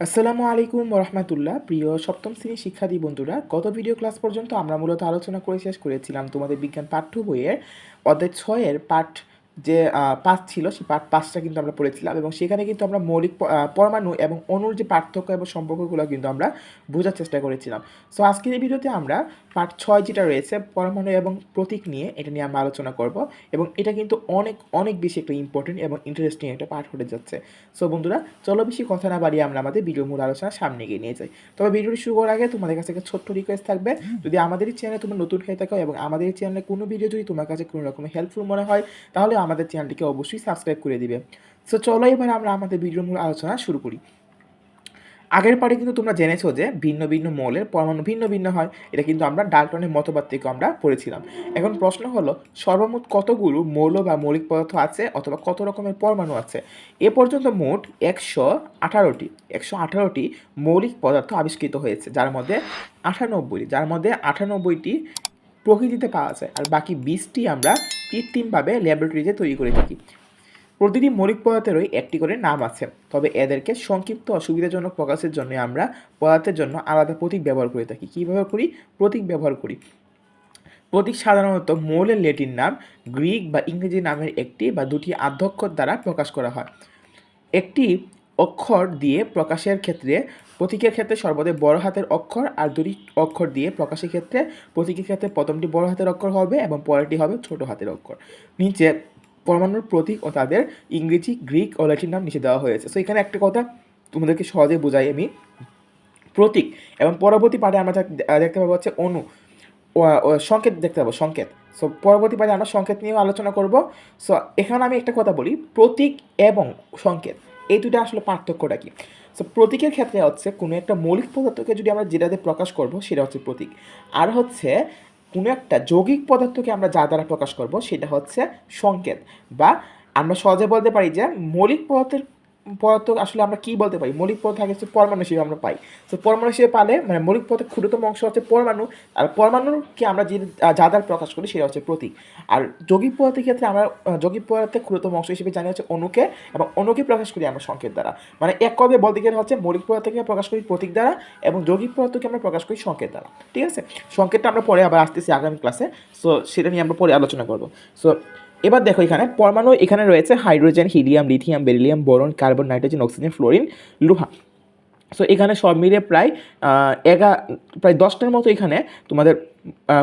আসসালামু আলাইকুম রহমতুল্লাহ প্রিয় সপ্তম শ্রেণির শিক্ষার্থী বন্ধুরা, গত ভিডিও ক্লাস পর্যন্ত আমরা মূলত আলোচনা করে শেষ করেছিলাম তোমাদের বিজ্ঞান পাঠ্য বইয়ের অধ্যায় ছয়ের পাঠ যে পাঁচ ছিল সেই পাঠ পাঁচটা কিন্তু আমরা পড়েছিলাম এবং সেখানে কিন্তু আমরা মৌলিক পরমাণু এবং অণুর যে পার্থক্য এবং সম্পর্কগুলো কিন্তু আমরা বোঝার চেষ্টা করেছিলাম। সো আজকের এই ভিডিওতে আমরা পাঠ ছয় যেটা রয়েছে, পরমাণু এবং প্রতীক নিয়ে এটা নিয়ে আমরা আলোচনা করব এবং এটা কিন্তু অনেক অনেক বেশি একটা ইম্পর্টেন্ট এবং ইন্টারেস্টিং একটা পাঠ হতে যাচ্ছে। সো বন্ধুরা, চলো বেশি কথা না বাড়িয়ে আমরা আমাদের ভিডিও মূল আলোচনা সামনে গিয়ে নিয়ে যাই। তবে ভিডিওটি শুরু করার আগে তোমাদের কাছে একটা ছোট্ট রিকোয়েস্ট থাকবে। যদি আমাদের চ্যানেলে তোমরা নতুন হয়ে থাকো এবং আমাদের চ্যানেলে কোনো ভিডিও যদি তোমার কাছে কোনো রকমের হেল্পফুল মনে হয়, তাহলে আমাদের চ্যানেলটিকে অবশ্যই সাবস্ক্রাইব করে দিবে। সো চলো এবার আমরা আমাদের ভিডিওর মূল আলোচনা শুরু করি। আগের পারে কিন্তু তোমরা জেনেছো যে ভিন্ন ভিন্ন মৌলের পরমাণু ভিন্ন ভিন্ন হয়। এটা কিন্তু আমরা ডাল্টনের মতবাদ থেকে আমরা পড়েছিলাম। এখন প্রশ্ন হলো, সর্বমোট কতগুলো মৌল বা মৌলিক পদার্থ আছে অথবা কত রকমের পরমাণু আছে? এ পর্যন্ত মোট একশো আঠারোটি একশো আঠারোটি মৌলিক পদার্থ আবিষ্কৃত হয়েছে, যার মধ্যে আটানব্বই যার মধ্যে আটানব্বইটি প্রকৃতিতে পাওয়া যায়। আর বাকি বিশটি আমরা কৃত্রিমভাবে ল্যাবরেটরিতে তৈরি করে থাকি। প্রতিটি মৌলিক পদার্থেরই একটি করে নাম আছে, তবে এদেরকে সংক্ষিপ্ত অসুবিধাজনক প্রকাশের জন্য আমরা পদার্থের জন্য আলাদা প্রতীক ব্যবহার করে থাকি। কী ব্যবহার করি? প্রতীক ব্যবহার করি। প্রতীক সাধারণত মৌলের লেটিন নাম, গ্রিক বা ইংরেজি নামের একটি বা দুটি আধ্যক্ষর দ্বারা প্রকাশ করা হয়। একটি অক্ষর দিয়ে প্রকাশের ক্ষেত্রে প্রতীকের ক্ষেত্রে সর্বদাই বড় হাতের অক্ষর আর দুটি অক্ষর দিয়ে প্রকাশের ক্ষেত্রে প্রতীকের ক্ষেত্রে প্রথমটি বড় হাতের অক্ষর হবে এবং পরেরটি হবে ছোট হাতের অক্ষর। নিচে পরমাণুর প্রতীক ও তাদের ইংরেজি, গ্রিক ও ল্যাটিন নাম নিচে দেওয়া হয়েছে। সো এখানে একটা কথা তোমাদেরকে সহজে বোঝাই আমি। প্রতীক এবং পরবর্তী পাঠে আমরা দেখ- দেখতে পাবো হচ্ছে ও সংকেত দেখতে পাবো, সংকেত। সো পরবর্তী পাঠে আমরা সংকেত নিয়েও আলোচনা করব। সো এখানে আমি একটা কথা বলি, প্রতীক এবং সংকেত। এই দুটা আসলে পার্থক্যটা কি? সো প্রতীকের ক্ষেত্রে হচ্ছে কোনো একটা মৌলিক পদার্থকে যদি আমরা যেটাতে প্রকাশ করব, সেটা হচ্ছে প্রতীক। আর হচ্ছে কোনো একটা যৌগিক পদার্থকে আমরা যা দ্বারা প্রকাশ করব, সেটা হচ্ছে সংকেত। বা আমরা সহজে বলতে পারি যে মৌলিক পদার্থের পদার্থ আসলে আমরা কি বলতে পারি? মৌলিক পদার্থ আগে হচ্ছে পরমাণু হিসেবে আমরা পাই। তো পরমাণু হিসেবে পালে মানে মৌলিক পদার্থের ক্ষুদ্রতম অংশ হচ্ছে পরমাণু। আর পরমাণুকে আমরা যে যা দ্বারা প্রকাশ করি সেটা হচ্ছে প্রতীক। আর যৌগিক পদার্থের ক্ষেত্রে আমরা যৌগিক পদার্থের ক্ষুদ্রতম অংশ হিসেবে জানি হচ্ছে অণুকে এবং অণুকে প্রকাশ করি আমরা সংকেত দ্বারা। মানে এক কবে বলতে গেলে হচ্ছে মৌলিক পদার্থকে প্রকাশ করি প্রতীক দ্বারা এবং যৌগিক পদার্থকে আমরা প্রকাশ করি সংকেত দ্বারা। ঠিক আছে? সংকেতটা আমরা পরে আবার আসতেছি আগামী ক্লাসে সো সেটা নিয়ে আমরা পরে আলোচনা করব। সো এবার দেখো এখানে, পরমাণু এখানে রয়েছে hydrogen, helium, lithium, beryllium, boron, carbon, nitrogen, oxygen, fluorine, লোহা। সো এখানে সব মিলে প্রায় এগা, প্রায় দশটার মতো এখানে তোমাদের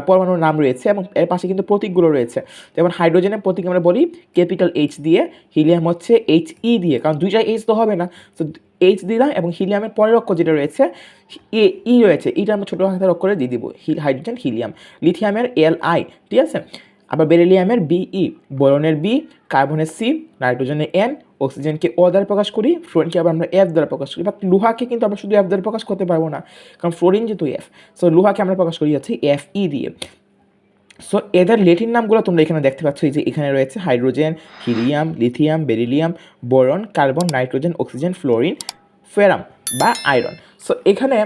পরমাণুর নাম রয়েছে এবং এর পাশে কিন্তু প্রতীকগুলো রয়েছে। যেমন হাইড্রোজেনের প্রতীক আমরা বলি ক্যাপিটাল এইচ দিয়ে, হিলিয়াম হচ্ছে এইচ ই দিয়ে, কারণ দুইটা এইচ তো হবে না। তো এইচ দিলাম এবং হিলিয়ামের পরের অক্ষর যেটা রয়েছে, এ ই রয়েছে। এটা আমরা ছোটো হাতের অক্ষরে দিয়ে দিব হাইড্রোজেন, হিলিয়াম। লিথিয়ামের এল আই ঠিক আছে? আবার বেরিলিয়ামের বিই বোরনের বি কার্বনের সি নাইট্রোজেনের এন অক্সিজেনকে ও দ্বারা প্রকাশ করি, ফ্লোরিনকে আবার আমরা এফ দ্বারা প্রকাশ করি। বাট লোহাকে কিন্তু আমরা শুধু এফ দ্বারা প্রকাশ করতে পারব না, কারণ ফ্লোরিন যেহেতু এফ সো লোহাকে আমরা প্রকাশ করি হচ্ছে এফ ই দিয়ে। সো এদের লেটিন নামগুলো তোমরা এখানে দেখতে পাচ্ছ, এই যে এখানে রয়েছে hydrogen, helium, lithium, beryllium, boron, carbon, nitrogen, oxygen, fluorine, ferrum বা আয়রন। সো এখানে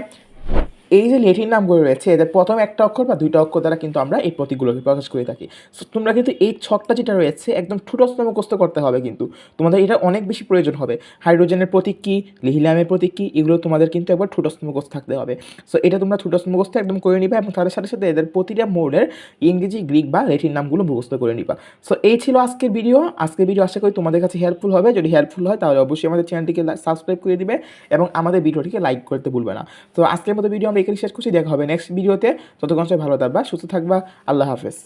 এই যে লেটিন নামগুলো রয়েছে, এদের প্রথম একটা অক্ষর বা দুইটা অক্ষর দ্বারা কিন্তু আমরা এই প্রতীকগুলোকে প্রকাশ করে থাকি। সো তোমরা কিন্তু এই ছকটা যেটা রয়েছে, একদম ঠুটস্থ মুখস্থ করতে হবে কিন্তু। তোমাদের এটা অনেক বেশি প্রয়োজন হবে। হাইড্রোজেনের প্রতীক কী? লিহিলামের প্রতীক কী? এগুলো তোমাদের কিন্তু একবার ঠুটস্থ মুখস্থ থাকতে হবে। সো এটা তোমরা ঠুটস্থ মুখস্থ একদম করে নিবা এবং তাদের সাথে সাথে এদের প্রতিটা মৌলের ইংরেজি, গ্রিক বা লেটিন নামগুলো মুখস্থ করে নিবা। সো এই ছিল আজকের ভিডিও। আজকের ভিডিও আশা করি তোমাদের কাছে হেল্পফুল হবে। যদি হেল্পফুল হয়, তাহলে অবশ্যই আমাদের চ্যানেলটিকে সাবস্ক্রাইব করে দিবে এবং আমাদের ভিডিওটিকে লাইক করতে ভুলবে না। তো আজকের মতো ভিডিও আমরা এখানে শেষ করছি, দেখা হবে নেক্সট ভিডিওতে ততক্ষণ সবাই ভালো থাকবা, সুস্থ থাকবা, আল্লাহ হাফেজ।